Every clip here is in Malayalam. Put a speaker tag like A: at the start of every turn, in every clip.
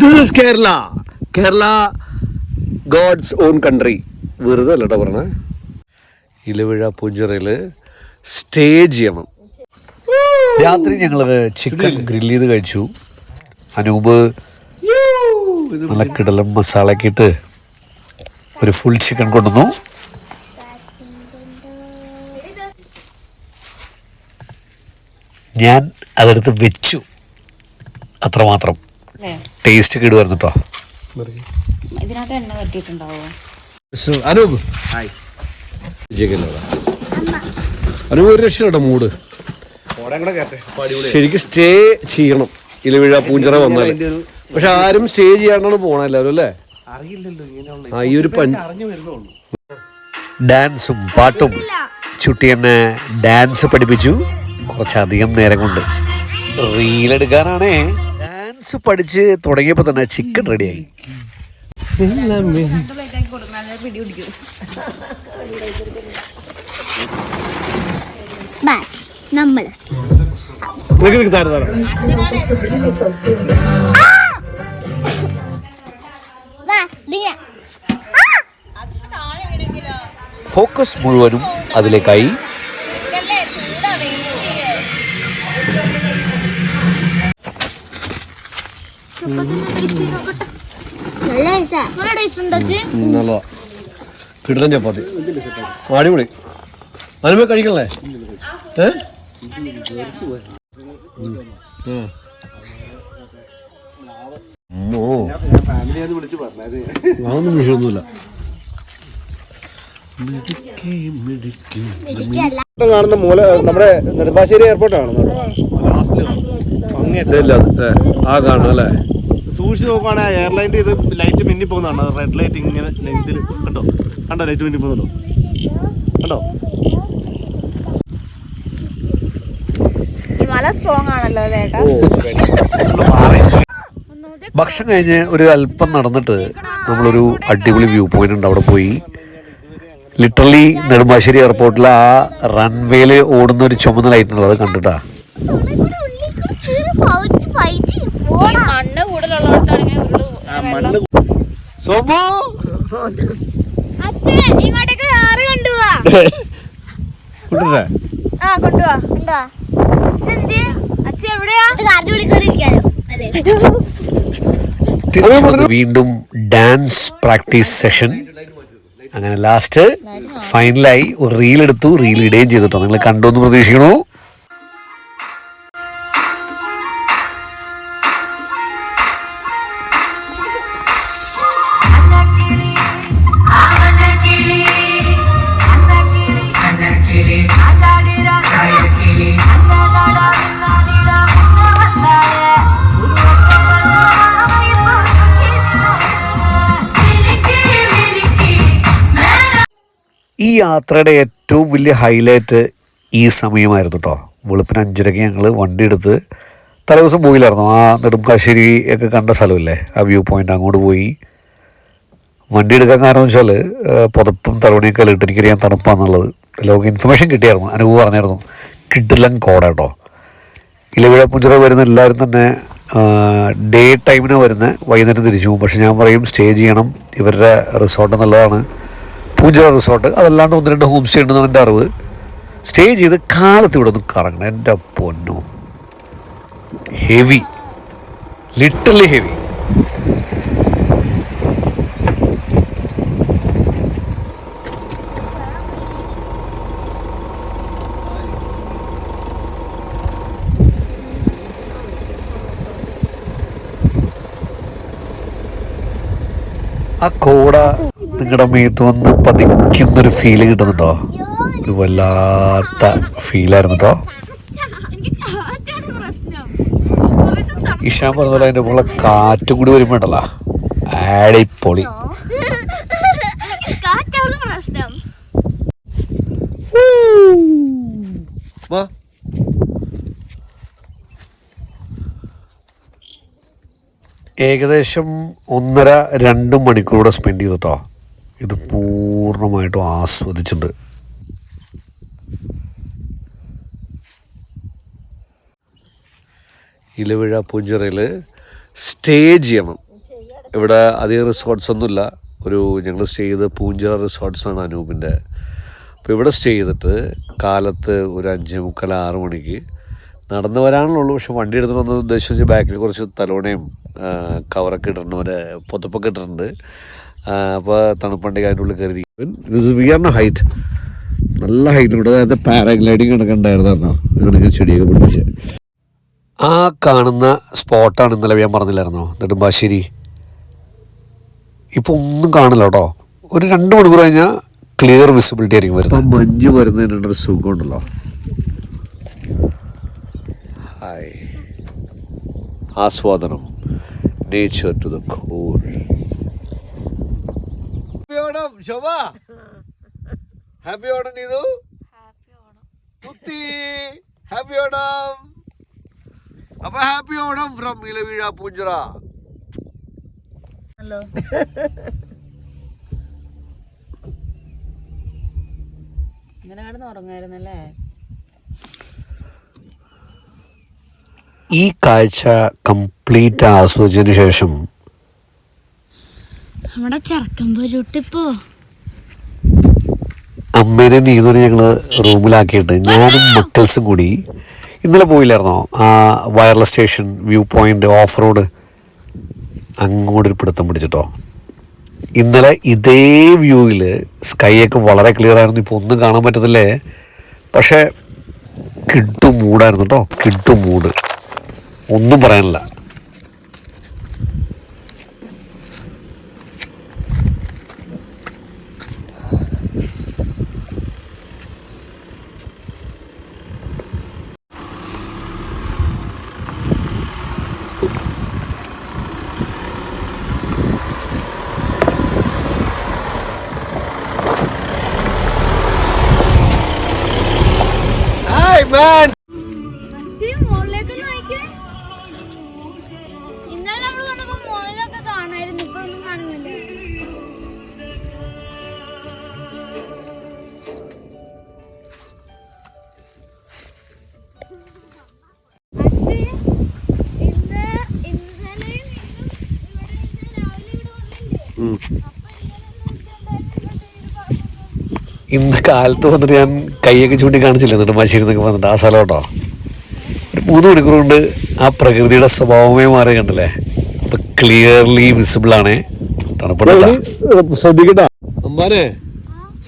A: This is Kerala. Kerala God's own country. വെറുതെ അല്ലട്ടോ പറഞ്ഞ. ഇലവിഴ പൂഞ്ചിറയിൽ സ്റ്റേ ചെയ്യണം.
B: രാത്രി ഞങ്ങൾ ചിക്കൻ ഗ്രില്ല് ചെയ്ത് കഴിച്ചു. അനൂപ് നല്ല കിടലം മസാലയൊക്കെ ഇട്ട് ഒരു ഫുൾ ചിക്കൻ കൊണ്ടുവന്നു. ഞാൻ അതെടുത്ത് വെച്ചു. അത്രമാത്രം. ടേസ്റ്റ് കേട് കേട്ടോ
C: ഇതിനകത്ത് എണ്ണ
A: അനൂപ്. അനൂപ് ഒരു രക്ഷയുടെ മൂഡ് ശരിക്കും സ്റ്റേ ചെയ്യണം. ഇലവിഴ പൂഞ്ചിറ വന്നാൽ പക്ഷെ ആരും സ്റ്റേ ചെയ്യാണ്ടാണ് പോണ എല്ലാവരും അല്ലേ? ആ ഈ ഒരു
B: ഡാൻസും പാട്ടും ചുട്ടി എന്നെ ഡാൻസ് പഠിപ്പിച്ചു. കുറച്ചധികം നേരം കൊണ്ട് റീലെടുക്കാനാണേ ഡാൻസ് പഠിച്ച് തുടങ്ങിയപ്പോൾ തന്നെ ചിക്കൻ റെഡിയായി
D: നമ്മൾ
B: ഫോക്കസ് മുഴുവനും അതിലേക്കായി.
D: നല്ല
A: കിടലൻ ചപ്പാത്തി അടിപൊളി. അനുമ കഴിക്കണല്ലേ? ഏ. അതൊന്നും വിഷയമൊന്നുമില്ല.
E: കാണുന്ന മൂല നമ്മുടെ നെടുമ്പാശ്ശേരി എയർപോർട്ടാണ്
A: ആ കാണും അല്ലേ?
E: സൂക്ഷിച്ച് നോക്കുവാണെങ്കിൽ എയർലൈന്റെ ഇത് ലൈറ്റ് മിന്നി പോകുന്നതാണ്. റെഡ് ലൈറ്റ് ഇങ്ങനെ ലെങ്തിൽ കണ്ടോ? കണ്ടോ ലൈറ്റ് മിന്നി പോകുന്നുണ്ടോ കണ്ടോ?
C: സ്ട്രോങ് ആണല്ലോ
B: ഭക്ഷണം കഴിഞ്ഞ് ഒരു അല്പം നടന്നിട്ട് നമ്മളൊരു അടിപൊളി വ്യൂ പോയിന്റ് ഉണ്ട്. അവിടെ പോയി. ലിറ്ററലി നെടുമ്പാശ്ശേരി എയർപോർട്ടിൽ ആ റൺവേയിൽ ഓടുന്ന ഒരു ചുമന്ന ലൈറ്റ് ഉള്ളത് കണ്ടിട്ടാ.
C: മണ്ണ് കൂടുതലുള്ളവർക്കാണെങ്കിൽ ഉരുൾ
A: സോമോ?
D: ഇങ്ങോട്ടേക്ക് കാറ് കൊണ്ടുപോവാ
A: കൂട്ടരെ
D: ആ കൊണ്ടുപോവാ കൊണ്ടുപോവാ അച്ഛൻ എവിടെയാ? കാറിന്റെ ഉള്ളിൽ കയറിയിരിക്കാലോ അല്ലേ?
B: വീണ്ടും ഡാൻസ് പ്രാക്ടീസ് സെഷൻ. അങ്ങനെ ലാസ്റ്റ് ഫൈനലായി ഒരു റീൽ എടുത്തു റീൽ ഇടുകയും ചെയ്തിട്ടോ നിങ്ങൾ കണ്ടു എന്ന് പ്രതീക്ഷിക്കണു ഈ യാത്രയുടെ ഏറ്റവും വലിയ ഹൈലൈറ്റ് ഈ സമയമായിരുന്നു കേട്ടോ വെളുപ്പിന് അഞ്ചരയ്ക്ക് ഞങ്ങൾ വണ്ടി എടുത്ത് തലേദിവസം പോയില്ലായിരുന്നു. ആ നെടുമ്പാശ്ശേരി ഒക്കെ കണ്ട സ്ഥലമില്ലേ? ആ വ്യൂ പോയിന്റ് അങ്ങോട്ട് പോയി. വണ്ടി എടുക്കാൻ കാരണം വെച്ചാൽ പുതപ്പും തലവണിയൊക്കെ ഇട്ട് എനിക്കറിയാൻ തണുപ്പാന്നുള്ളത്. ലോക ഇൻഫർമേഷൻ കിട്ടിയായിരുന്നു. അനുഭവം പറഞ്ഞായിരുന്നു. കിട്ടില്ലൻ കോട കേട്ടോ ഇലവിഴ പുഞ്ചിറ വരുന്ന എല്ലാവരും തന്നെ ഡേ ടൈമിന് വരുന്നത് വൈകുന്നേരം തിരിച്ചു പോകും. പക്ഷെ ഞാൻ പറയും സ്റ്റേ ചെയ്യണം. ഇവരുടെ റിസോർട്ട് എന്നുള്ളതാണ്. പൂഞ്ചിറ റിസോർട്ട്. അതല്ലാണ്ട് ഒന്ന് രണ്ട് ഹോം സ്റ്റേ ഉണ്ടെന്നാണ് എന്റെ അറിവ്. സ്റ്റേ ചെയ്ത് കാലത്ത് ഇവിടെ ഒന്ന് കറങ്ങണം. എന്റെ പൊന്നു. ഹെവി ലിറ്ററലി ഹെവി ആ കോട നിങ്ങളുടെ മേത്ത് വന്ന് പതിക്കുന്നൊരു ഫീൽ കിട്ടുന്നുണ്ടോ? ഒരു വല്ലാത്ത ഫീലായിരുന്നു കേട്ടോ ഇഷാൻ പറഞ്ഞ പോലെ അതിന്റെ മുകളിൽ കാറ്റും കൂടി വരുമ്പോൾ
D: ഉണ്ടല്ലോ. ആടിപ്പൊളി
A: വാ.
B: ഏകദേശം ഒന്നര രണ്ട് മണിക്കൂറൂടെ സ്പെൻഡ് ചെയ്തു കേട്ടോ ഇത് പൂർണമായിട്ടും ആസ്വദിച്ചിട്ടുണ്ട്.
A: ഇലവിഴ പൂഞ്ചിറയിൽ സ്റ്റേ ചെയ്യണം. ഇവിടെ അധികം റിസോർട്ട്സ് ഒന്നുമില്ല. ഒരു ഞങ്ങൾ സ്റ്റേ ചെയ്ത പൂഞ്ചിറ റിസോർട്ട്സാണ് അനൂപിന്റെ അപ്പോൾ ഇവിടെ സ്റ്റേ ചെയ്തിട്ട് കാലത്ത് ഒരു അഞ്ച് മുക്കാൽ ആറ് മണിക്ക് നടന്നു വരാനുള്ളൂ. പക്ഷെ വണ്ടി എടുത്ത് വന്നത് ഉദ്ദേശിച്ച് ബാക്കിൽ കുറച്ച് തലോണയും കവറൊക്കെ ഇട്ടിട്ടുണ്ട് ഒരു പൊത്തപ്പൊക്കെ ഇട്ടിട്ടുണ്ട്. അപ്പോൾ തണുപ്പണ്ടി അതിന്റെ ഉള്ളിൽ കയറി വിയറിന് ഹൈറ്റ് നല്ല ഹൈറ്റ് ഇവിടെ അതായത് പാരാഗ്ലൈഡിങ് ഉണ്ടായിരുന്നു ഇങ്ങനെ ചെടിയൊക്കെ പിടിപ്പിച്ച്
B: ആ കാണുന്ന സ്പോട്ടാണ് ഇന്നലെ ഞാൻ പറഞ്ഞില്ലായിരുന്നോ? നെടുമ്പാശ്ശേരി ഇപ്പോൾ ഒന്നും കാണില്ല കേട്ടോ. ഒരു രണ്ട് മണിക്കൂർ കഴിഞ്ഞാൽ ക്ലിയർ വിസിബിലിറ്റി ആയിരിക്കും വരുന്നത്.
A: മഞ്ഞ് വരുന്നതിനുള്ളൊരു സുഖമുണ്ടല്ലോ. ഹായ് ആസ്വാദനം. Nature to the happy Onam Shobha. Happy Onam Neethu. കുത്തി ഹാപ്പി ഓണം അപ്പൊ happy Onam from Ilaveezha Poonchira.
C: Hello. ഇങ്ങനെ കിടന്ന് ഉറങ്ങായിരുന്നല്ലേ?
B: ഈ കാഴ്ച കംപ്ലീറ്റ് ആസ്വദിച്ചതിനു ശേഷം
D: നമ്മുടെ ചെറുക്കൻ പൊരുട്ടിപ്പോ
B: അമ്മേനെ നീതോനെ ഞങ്ങൾ റൂമിലാക്കിയിട്ട് ഞാനും മക്കൾസും കൂടി ഇന്നലെ പോയില്ലായിരുന്നോ? ആ wireless station view point off road. അങ്ങോട്ടൊരു പിടുത്തം പിടിച്ചിട്ടോ. ഇന്നലെ ഇതേ വ്യൂവിൽ സ്കൈയൊക്കെ ഒക്കെ വളരെ ക്ലിയർ ആയിരുന്നു. ഇപ്പോൾ ഒന്നും കാണാൻ പറ്റത്തില്ലേ? പക്ഷേ കിട്ടു മൂടായിരുന്നു കേട്ടോ കിട്ടു മൂട്. ഒന്നും പറയാനില്ല.
A: ഹായ്
D: ഇന്ന്
B: കാലത്ത് വന്നിട്ട് ഞാൻ കൈയൊക്കെ ചൂണ്ടി കാണിച്ചില്ല? എന്നിട്ട് എന്നൊക്കെ വന്നിട്ട് ആ സ്ഥലം കേട്ടോ. ഒരു മൂന്ന് മണിക്കൂർ കൊണ്ട് ആ പ്രകൃതിയുടെ സ്വഭാവമേ മാറി കണ്ടല്ലേ? ഇപ്പൊ ക്ലിയർലി വിസിബിൾ ആണ്. തണുപ്പുണ്ടാ
A: ശ്രദ്ധിക്കട്ടാ. അമ്പാനെ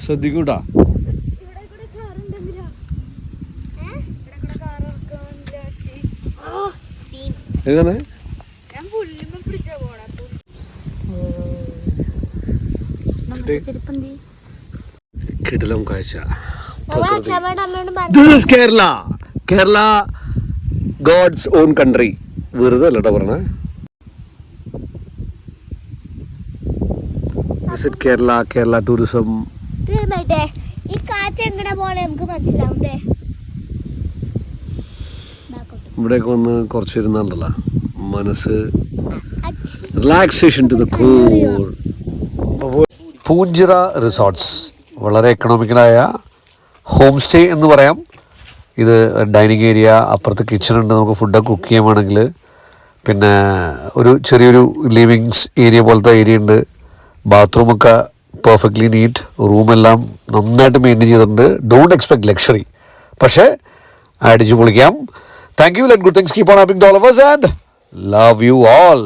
A: ശ്രദ്ധിക്കൂട്ടാ.
D: ഇവിടെ കൂടെ കാർ ഉണ്ടെങ്കിലോ ഏ? ഇവിടെ കൂടെ കാർ ഇറക്കുന്നില്ല അച്ഛേ. ആ, സീൻ.
A: എങ്ങനെ
D: ഞാൻ പുല്ലുമ്മ പിടിച്ചാ പോണെ. ചെരുപ്പന്തി?
A: കിടിലം കാഴ്ച this is Kerala Kerala God's own country വെറുതെ അല്ലട്ടോ പറഞ്ഞേ. വിസിറ്റ് കേരള കേരള ടൂറിസം
D: ഈ കാറ്റ് എങ്ങനെ പോണേ നമുക്ക് മനസ്സിലാവുന്നേ
A: ഇവിടെയൊക്കെ വന്ന് കുറച്ച് ഇരുന്നാണ്ടല്ലോ. മനസ്സ് relaxation to the cool
B: Poonchira resorts വളരെ എക്കണോമിക്കലായ ഹോം സ്റ്റേ എന്ന് പറയാം. ഇത് ഡൈനിങ് ഏരിയ അപ്പുറത്ത് കിച്ചൺ ഉണ്ട് നമുക്ക് ഫുഡൊക്കെ കുക്ക് ചെയ്യാൻ വേണമെങ്കിൽ പിന്നെ ഒരു ചെറിയൊരു ലിവിങ്സ് ഏരിയ പോലത്തെ ഏരിയ ഉണ്ട്. ബാത്റൂമൊക്കെ പെർഫെക്റ്റ്ലി നീറ്റ് റൂമെല്ലാം നന്നായിട്ട് മെയിന്റെയിൻ ചെയ്തിട്ടുണ്ട്. ഡോണ്ട് എക്സ്പെക്ട് ലക്ഷറി പക്ഷേ അടിച്ചു പൊളിക്കാം thank you let good things keep on happening to all of and love you all